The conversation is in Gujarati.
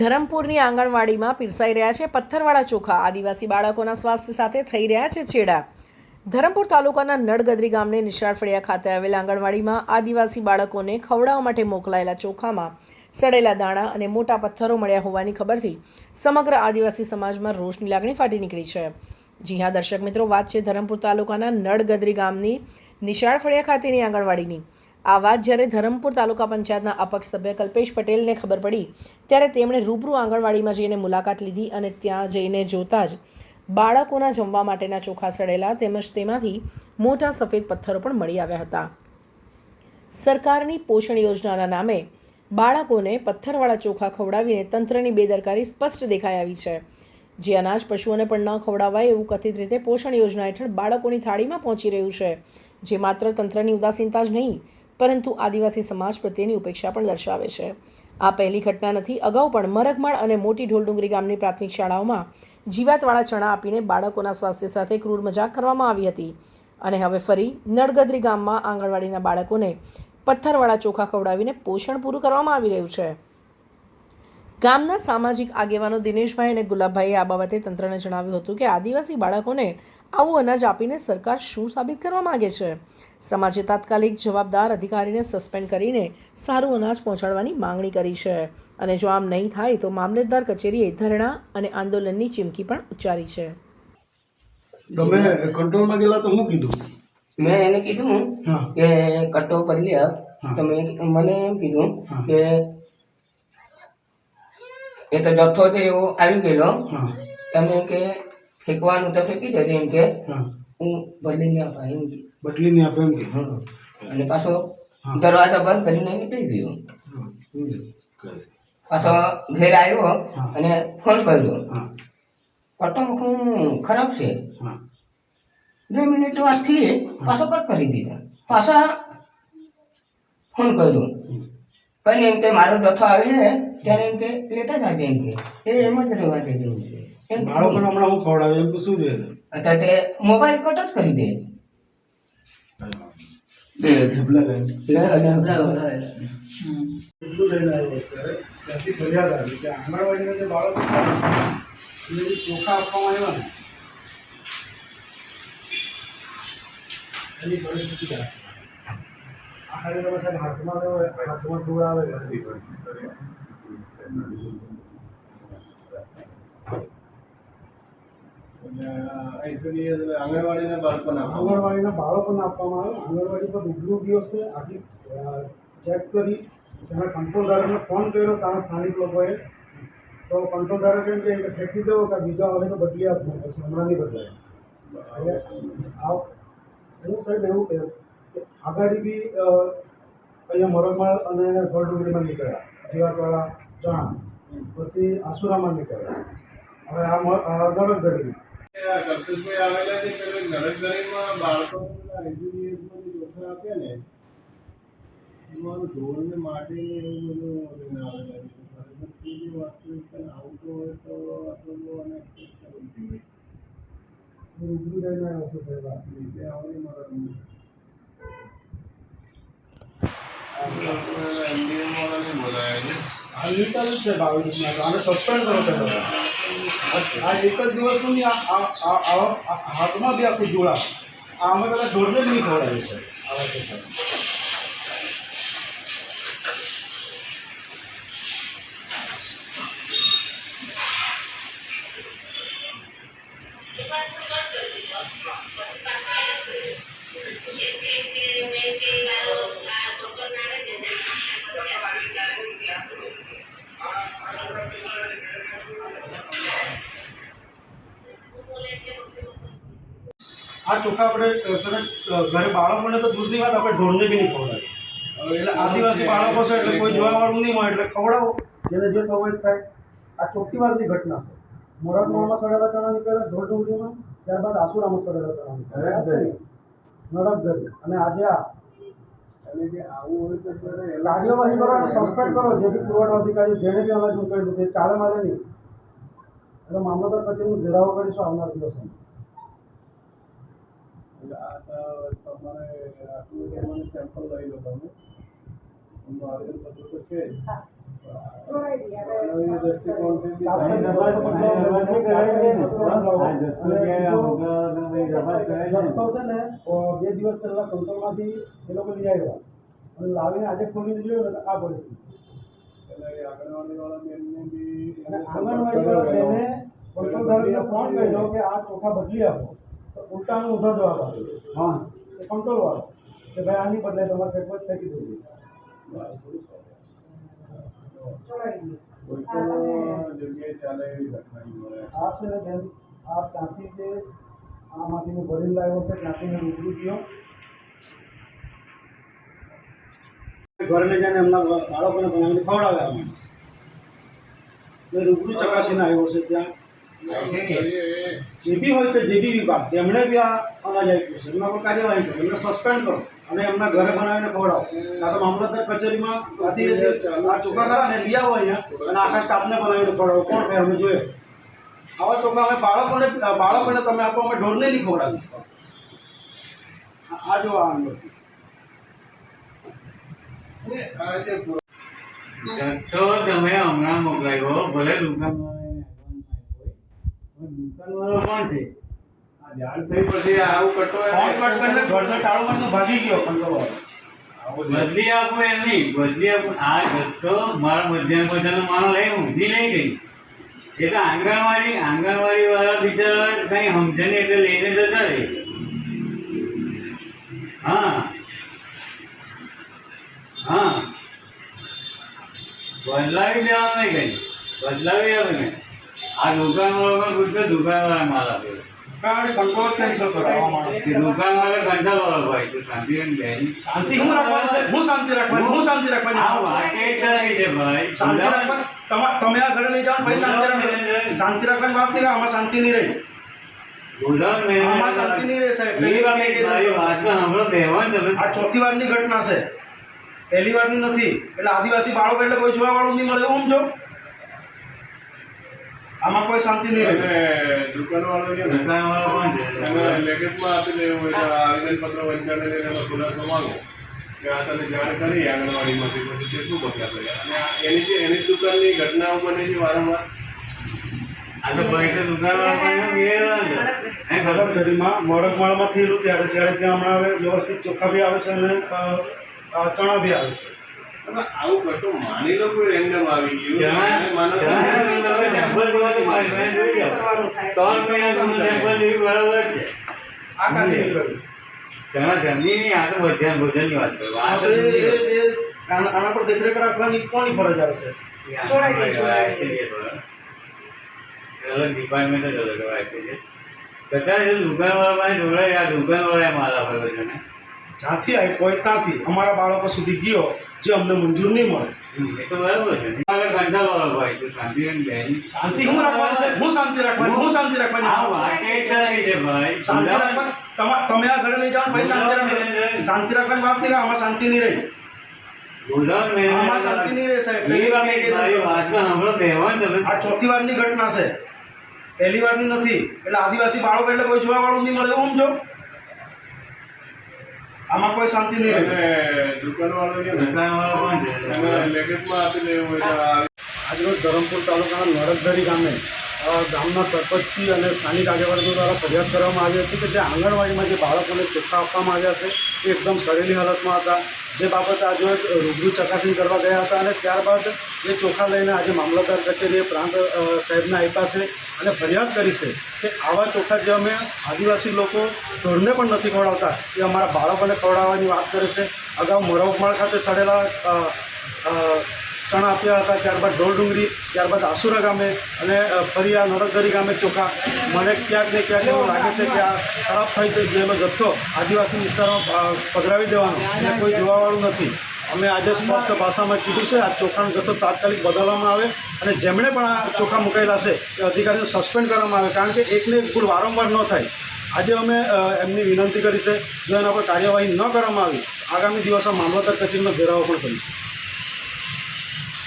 ધરમપુરની આંગણવાડીમાં પીરસાઈ રહ્યા છે પથ્થરવાળા ચોખા. આદિવાસી બાળકોના સ્વાસ્થ્ય સાથે થઈ રહ્યા છે છેડા. ધરમપુર તાલુકાના નડગદરી ગામને નિશાળ ફળિયા ખાતે આવેલ આંગણવાડીમાં આદિવાસી બાળકોને ખવડાવવા માટે મોકલાયેલા ચોખામાં સડેલા દાણા અને મોટા પથ્થરો મળ્યા હોવાની ખબરથી સમગ્ર આદિવાસી સમાજમાં રોષની લાગણી ફાટી નીકળી છે. જી હા, દર્શક મિત્રો, વાત છે ધરમપુર તાલુકાના નડગદરી ગામની નિશાળ ફળિયા ખાતેની આંગણવાડીની. આ વાત જ્યારે ધરમપુર તાલુકા પંચાયતના અપક્ષ સભ્ય કલ્પેશ પટેલને ખબર પડી, ત્યારે તેમણે રૂબરૂ આંગણવાડીમાં જઈને મુલાકાત લીધી અને ત્યાં જઈને જોતા જ બાળકોના જમવા માટેના ચોખા સડેલા તેમજ તેમાંથી મોટા સફેદ પથ્થરો પણ મળી આવ્યા હતા. સરકારની પોષણ યોજનાના નામે બાળકોને પથ્થરવાળા ચોખા ખવડાવીને તંત્રની બેદરકારી સ્પષ્ટ દેખાઈ આવી છે. જે અનાજ પશુઓને પણ ન ખવડાવાય એવું કથિત રીતે પોષણ યોજના હેઠળ બાળકોની થાળીમાં પહોંચી રહ્યું છે. જે માત્ર તંત્રની ઉદાસીનતા જ નહીં પરંતુ આદિવાસી સમાજ પ્રત્યેની ઉપેક્ષા પણ દર્શાવે છે. આ પહેલી ઘટના નથી, અગાઉ પણ મરગમાળ અને મોટી ઢોલડુંગરી ગામની પ્રાથમિક શાળાઓમાં જીવાતવાળા ચણા આપીને બાળકોના સ્વાસ્થ્ય સાથે ક્રૂર મજાક કરવામાં આવી હતી. અને હવે ફરી નડગદરી ગામમાં આંગણવાડીના બાળકોને પથ્થરવાળા ચોખા ખવડાવીને પોષણ પૂરું કરવામાં આવી રહ્યું છે. ગામના સામાજિક આગેવાનો દિનેશભાઈ અને ગુલાબભાઈએ આ બાબતે તંત્રને જણાવ્યું હતું કે આદિવાસી બાળકોને આવું અનાજ આપીને સરકાર શું સાબિત કરવા માગે છે? સમાજે તાત્કાલિક જવાબદાર અધિકારીને સસ્પેન્ડ કરીને સારું અનાજ પહોંચાડવાની માંગણી કરી છે. અને જો આમ નહીં થાય તો મામલતદાર કચેરીએ ધરણા અને આંદોલનની ચીમકી પણ ઉચ્ચારી છે. તમે કંટ્રોલમાં ગયેલા તો હું કીધું? મેં એને કીધું કે કટો કરી લે તમે મને એમ કીધું કે એ તો જથ્થો છે એવો આવી ગયેલો. હા. તમે કે ફેંકવાનું તો ફેંકી દેજે એમ કે. હા. હું બદલીને આપા એમ બદલીને આપે એમ કે. હમ. અને પાછો દરવાજા બંધ કરીને નીકળી ગયો. હા, પાછો ઘેર આવ્યો અને ફોન કર્યો. હા. કટ્ટો હું ખરાબ છે. હા. બે મિનિટ વાત થઈ પાછો કટ કરી દીધા. પાછા ફોન કર્યો. કઈ એમ કે મારો જથ્થો આવે ને ત્યારે એમ કે લેતા જાજે એમ કે. એ એમ જ રહેવા દેજે એમ કે. એમ બાળકોને હમણાં હું ખવડાવે એમ પૂછવું જોઈએ અત્યારે તે મોબાઈલ કટ જ કરી દે. બે ઝબલા લે અને એટલું લઈને આવ્યો ત્યાંથી ફરિયાદ આવી કે આંગણવાડીના જે બાળકો છે ને, એને જે ચોખા આપવામાં આવ્યા ને. એની પરિસ્થિતિ આ છે આ ખાલી તમે સાહેબ હાથમાં લેવો હાથમાં ધોળાવે આંગણવાડીના બાળકોને આંગણવાડીના બાળકોને આપવામાં આવે. આંગણવાડી પર રૂબરૂ છે. આખી ચેક કરી. જેને કંટ્રોલ ધારકને ફોન કર્યો ત્યાં સ્થાનિક લોકોએ. તો કંટ્રોલદારો એમ કે ફેંકી દો કે બીજા આવે તો બદલી આપજો. હમણાં નહીં બદલાય. એટલે આ હું સાહેબ એવું કે કે આગાડી બી અહીંયા મોરગમાળ અને ગોળડુંગરીમાં નીકળ્યા જીવાતવાળા ચણા પછી આસુરામાં નીકળ્યા. હવે આ ગળગઢી કલ્પેશભાઈ આવેલા છે પેલો નરકગરીમાં બાળકોના IGDS માં આપે ને એમાં ઢોળ ને માટી એવું બધું આવેલા છે. ખરેખર વાસ્તવિકતા આવતો હોય તો આપણું અને કરવું જોઈએ. રૂબરૂ રહીને સાહેબ આપણે આ નીકળ જ છે બાવીસ રીતના તો આને સસ્પેન્ડ કરો પેલા આ એક જ દિવસની હાથમાં બી આખું જોડા આ અમે કદાચ ઢોરને જ નહીં ખવડાવી છે આ ચોખા આપણે કદાચ ઘરે બાળકોને તો દૂરની વાત આપણે ઢોરને બી નહીં ખવડાવી હવે એટલે આદિવાસી બાળકો છે એટલે કોઈ જોવાવાળું નહીં મળે એટલે ખવડાવો. જેને જે હોય થાય આ ચોથી વારની ઘટના છે. મોરાદમાં સડેલા ચણા નીકળ્યા ઢોર ડુંગળીમાં. ત્યારબાદ આસુરામાં સડેલા ચણા નડક નડકગરી અને આજે આ કાર્યવાહી કરો અને સસ્પેન્ડ કરો. જે બી પુરવઠા અધિકારી જેને બી અનાજ મોકલેલું તે ચાલે મારે નહીં. એટલે મામલતદાર હું ઘેરાવો કરીશું આવનાર દિવસોમાં. બી દિવસ પહેલા કંટ્રોલમાંથી એ લોકો લઈ આવ્યા અને લાવીને આજે ખોલી જોયું ને તો આ પરિસ્થિતિ એટલે વાળા બેનને બી અને આંગણવાડીવાળા ફોન કર્યો કે આ ચોખા બદલી આપો. ઉલટાનો ઊંધો જવાબ આપ્યો હા. એ કંટ્રોલવાળો કે ભાઈ આની બદલે તમારે કંઈક જ ફેંકી દેવું કોઈ પણ જગ્યાએ ચાલે એવી ઘટના નહીં મળે. આ છે ને બેન આ ત્યાંથી જે આમાંથી મેં ભરીને લાવ્યો છે ત્યાંથી મેં રૂબરૂ ગયો ઘરને જઈને એમના બાળકોને બનાવીને ખવડાવ્યા. અમે મેં રૂબરૂ ચકાસીને આવ્યો છે ત્યાં. જે બી હોય તો જે બી વિભાગ, જેમણે બી આ અનાજ આપ્યું છે, એમના પર કાર્યવાહી કરો, એમને સસ્પેન્ડ કરો અને એમના ઘરે બનાવીને ખવડાવો. કાં તો મામલતદાર કચેરીમાં આથી આ ચોખા ખરા ને લઈ આવો અહીંયા અને આખા સ્ટાફને બનાવીને ખવડાવો. કોણ થાય અમે જોઈએ. આવા ચોખા અમે બાળકોને બાળકોને તમે આપો, અમે ઢોરને નહીં ખવડાવી આ- જો આ અંદર જથ્થો તમે હમણાં મોકલાવ્યો ભલે દુકાનવાળાને આપવાનો ના હોય, પણ દુકાનવાળો કોણ છે? આ જાણ થઈ પછી આવું કરતો ફોન કટ કરીને ઘરને તાળું મારીને ભાગી ગયો કંટ્રોલ બદલી આપું એમ નહીં બદલી આપું. આ જથ્થો મારા મધ્યાહન ભોજનનો લઈ ઊંધી લઈ ગઈ. એ તો આંગણવાડી આંગણવાડી વાળા બીજા કઈ સમજે નહીં એટલે લઈને જતા રહે. હા. હા. બદલાવી દેવાનું નહીં કઈ. બદલાવી આવે ને આ દુકાનવાળો પૂછતો દુકાનવાળા માલ આપ્યો કારણ કંટ્રોલ કેન્સલ કરો આવા માણસથી દુકાનવાળા કંટાળો ભાઈ તો શાંતિ બેન શાંતિ હું રાખવાની છે? હું શાંતિ રાખવાની? હું શાંતિ આ રાખવાની વાત એ કરી છે ભાઈ. શાંતિ રાખવાની? તમા- તમે આ ઘરે લઈ જાઓ ભાઈ શાંતિ રાખવાની. શાંતિ રાખવાની વાત નહીં આમાં શાંતિ નહીં રહી. આમાં શાંતિ નહીં રહે સાહેબ. પહેલી વાર આ ચોથી વારની ઘટના છે. પહેલી વારની નથી. એટલે આદિવાસી બાળકો એટલે કોઈ જોવા વાળું નહીં મળે સમજો. આમાં કોઈ શાંતિ નહીં રહે. અને દુકાનવાળો જે દુકાનવાળો પણ લેખિતમાં આપી દેવું હોય તો આવેદનપત્ર વંચાઈને એનો ખુલાસો માંગો. કે આ તમે જાણ કરી આંગણવાડીમાંથી પછી તે શું પગલાં કર્યા અને એની જે એની જ દુકાનની ઘટનાઓ બને છે વારંવાર? આ તો ભાઈ તો દુકાનવાળા પાસે બેહવા છે એ ખબર? ગરબધરીમાં મોરગમાળમાં થયેલું ત્યારે ત્યારે ત્યાં હમણાં હવે વ્યવસ્થિત ચોખા બી આવે છે અને ચણા બી આવે છે. આવું કટો માની લો કોઈ રેન્ડમ આવી ગયું. માનો sample જોવાનું મારી પાસે જોઈ જાઓ. ત્રણ મહિના તમને sample જેવી બરાબર છે. આ તો ભોજનની વાત કરું. આના પર દેખરેખ રાખવાની કોની ફરજ આવશે? અલગ ડિપાર્ટમેન્ટ જ અલગ હોય છે. જો દુકાનવાળા પાસે જોડાય આ દુકાનવાળાએ માલ આપેલો છે ને. જ્યાંથી આવી હોય ત્યાંથી અમારા બાળકો સુધી ગયો જે અમને મંજૂર નહીં મળે. શાંતિ હું રાખવાની છે? હું શાંતિ રાખવાની? હું શાંતિ રાખવાની? શાંતિ રાખવાની તમા- આ ઘરે લઈ જાઓ ભાઈ શાંતિ રાખવાની શાંતિ રાખવાની વાત નહીં આમાં શાંતિ નહીં રહી. આમાં શાંતિ નહીં રહે સાહેબ. પહેલી વાર આ ચોથી વારની ઘટના છે. પહેલી વારની નથી. એટલે આદિવાસી બાળકો એટલે કોઈ જોવા વાળું નહીં મળે સમજો. આમાં કોઈ શાંતિ નહીં રહે. આજરોજ ધરમપુર તાલુકાના નરકધરી ગામે ગામના સરપંચશ્રી અને સ્થાનિક આગેવાનો દ્વારા ફરિયાદ કરવામાં આવી હતી કે જે આંગણવાડીમાં જે બાળકોને ચોખ્ખા આપવામાં આવ્યા છે એ એકદમ સડેલી હાલતમાં હતા. જે બાબતે આજે રૂબરૂ ચકાસણી કરવા ગયા હતા અને ત્યારબાદ એ ચોખા લઈને આજે મામલતદાર કચેરીએ પ્રાંત સાહેબને આપ્યા છે અને ફરિયાદ કરી છે કે આવા ચોખા જે અમે આદિવાસી લોકો ઢોરને પણ નથી ખવડાવતા, એ અમારા બાળકોને ખવડાવવાની વાત કરે છે. અગાઉ મોરવમાળ ખાતે સડેલા ચણા આપ્યા હતા, ત્યારબાદ ઢોલ ડુંગરી ત્યારબાદ આસુરા ગામે અને ફરી આ નરકદરી ગામે ચોખા. મને ક્યાંક ને ક્યાંક એવું લાગે છે કે આ ખરાબ થઈ ગયેલો જથ્થો આદિવાસી વિસ્તારમાં પધરાવી દેવાનો. અને કોઈ જોવાવાળું નથી. અમે આજે સ્પષ્ટ ભાષામાં કીધું છે, આ ચોખાનો જથ્થો તાત્કાલિક બદલવામાં આવે અને જેમણે પણ આ ચોખા મુકાયેલા છે, એ અધિકારીને સસ્પેન્ડ કરવામાં આવે. કારણ કે એકને એક ભૂલ વારંવાર ન થાય. આજે અમે એમની વિનંતી કરી છે, જો એના પર કાર્યવાહી ન કરવામાં આવી, આગામી દિવસમાં મામલતદાર કચેરીનો ઘેરાવો પણ કરીશું.